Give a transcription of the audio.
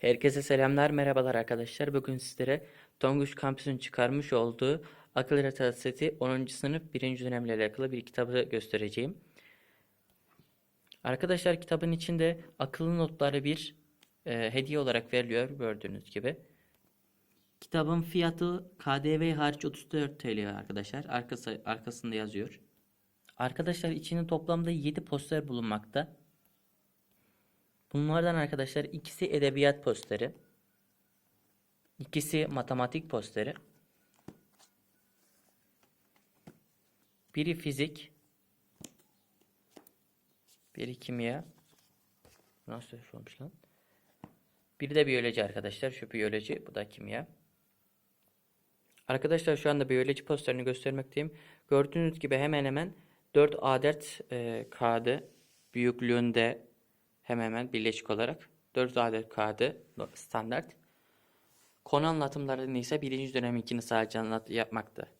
Herkese selamlar, merhabalar arkadaşlar. Bugün sizlere Tonguç Kampüs'ün çıkarmış olduğu Akıl Haritası Seti 10. sınıf 1. dönemle alakalı bir kitabı göstereceğim. Arkadaşlar kitabın içinde akıllı notları bir e, hediye olarak veriliyor gördüğünüz gibi. Kitabın fiyatı KDV hariç 34 TL arkadaşlar. Arkası, arkasında yazıyor. Arkadaşlar içinde toplamda 7 poster bulunmakta. Bunlardan arkadaşlar ikisi edebiyat posteri. ikisi matematik posteri. Biri fizik. Biri kimya. Nasıl olmuş lan? Biri de biyoloji arkadaşlar. Şu biyoloji, bu da kimya. Arkadaşlar şu anda biyoloji posterini göstermekteyim. Gördüğünüz gibi hemen hemen 4 adet e, kağıdı büyüklüğünde hemen hemen birleşik olarak 4 adet kağıdı standart. Konu anlatımlarını ise birinci dönem ikini sadece anlat yapmakta.